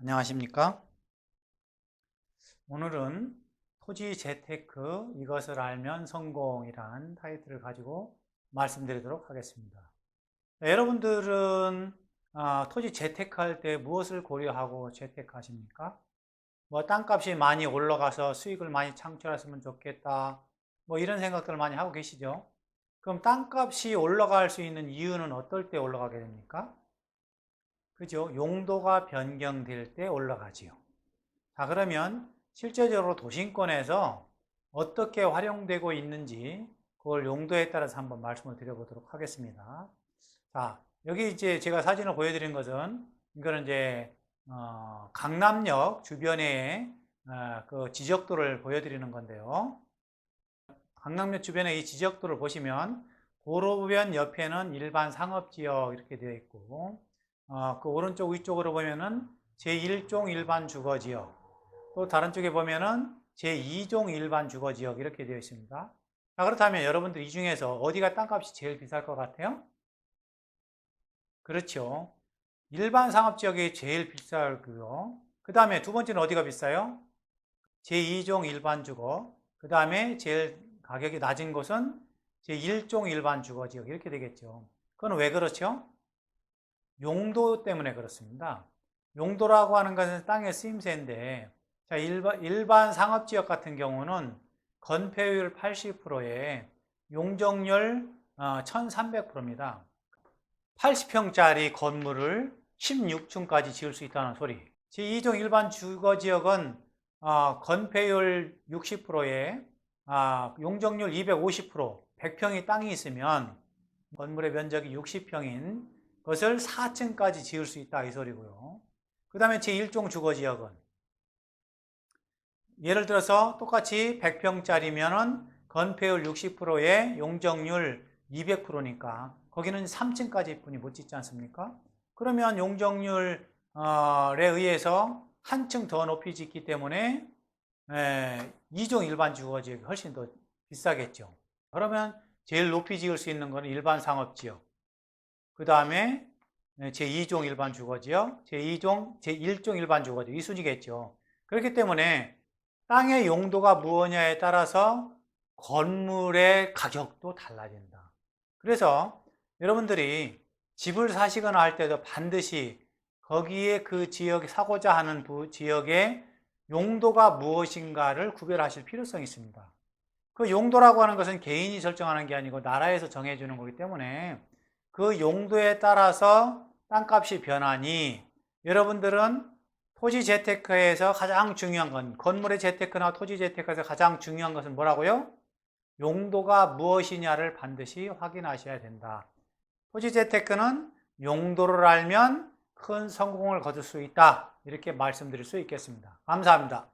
안녕하십니까? 오늘은 토지 재테크 이것을 알면 성공이란 타이틀을 가지고 말씀드리도록 하겠습니다. 네, 여러분들은 아, 토지 재테크 할 때 무엇을 고려하고 재테크 하십니까? 뭐 땅값이 많이 올라가서 수익을 많이 창출했으면 좋겠다. 뭐 이런 생각들을 많이 하고 계시죠? 그럼 땅값이 올라갈 수 있는 이유는 어떨 때 올라가게 됩니까? 그죠? 용도가 변경될 때 올라가지요. 자, 그러면 실제적으로 도심권에서 어떻게 활용되고 있는지 그걸 용도에 따라서 한번 말씀을 드려보도록 하겠습니다. 자, 여기 이제 제가 사진을 보여드린 것은 이거는 이제 어, 강남역 주변의 어, 그 지적도를 보여드리는 건데요. 강남역 주변의 이 지적도를 보시면 도로변 옆에는 일반 상업지역 이렇게 되어 있고 어, 그 오른쪽 위쪽으로 보면은 제1종 일반 주거지역 또 다른 쪽에 보면은 제2종 일반 주거지역 이렇게 되어 있습니다. 자, 그렇다면 여러분들 이 중에서 어디가 땅값이 제일 비쌀 것 같아요? 그렇죠. 일반 상업지역이 제일 비싸고요. 그 다음에 두 번째는 어디가 비싸요? 제2종 일반 주거. 그 다음에 제일 가격이 낮은 곳은 제1종 일반 주거지역 이렇게 되겠죠. 그건 왜 그렇죠? 용도 때문에 그렇습니다. 용도라고 하는 것은 땅의 쓰임새인데, 자, 일반, 일반 상업지역 같은 경우는 건폐율 80%에 용적률 1300%입니다. 80평짜리 건물을 16층까지 지을 수 있다는 소리. 제2종 일반 주거지역은 어, 건폐율 60%에 아, 용적률 250%, 100평이 땅이 있으면 건물의 면적이 60평인 것을 4층까지 지을 수 있다 이 소리고요. 그 다음에 제1종 주거지역은 예를 들어서 똑같이 100평짜리면은 건폐율 60%에 용적률 200%니까 거기는 3층까지 뿐이 못 짓지 않습니까? 그러면 용적률에 의해서 한 층 더 높이 짓기 때문에 2종 일반 주거지역이 훨씬 더 비싸겠죠. 그러면 제일 높이 지을 수 있는 것은 일반 상업지역. 그 다음에 제2종 일반 주거지역, 제2종, 제1종 일반 주거지역 이 순위겠죠. 그렇기 때문에 땅의 용도가 무엇냐에 따라서 건물의 가격도 달라진다. 그래서 여러분들이 집을 사시거나 할 때도 반드시 거기에 그 지역에 사고자 하는 부 지역의 용도가 무엇인가를 구별하실 필요성이 있습니다. 그 용도라고 하는 것은 개인이 설정하는 게 아니고 나라에서 정해주는 거기 때문에 그 용도에 따라서 땅값이 변하니 여러분들은 토지 재테크에서 가장 중요한 건 건물의 재테크나 토지 재테크에서 가장 중요한 것은 뭐라고요? 용도가 무엇이냐를 반드시 확인하셔야 된다. 토지 재테크는 용도를 알면 큰 성공을 거둘 수 있다. 이렇게 말씀드릴 수 있겠습니다. 감사합니다.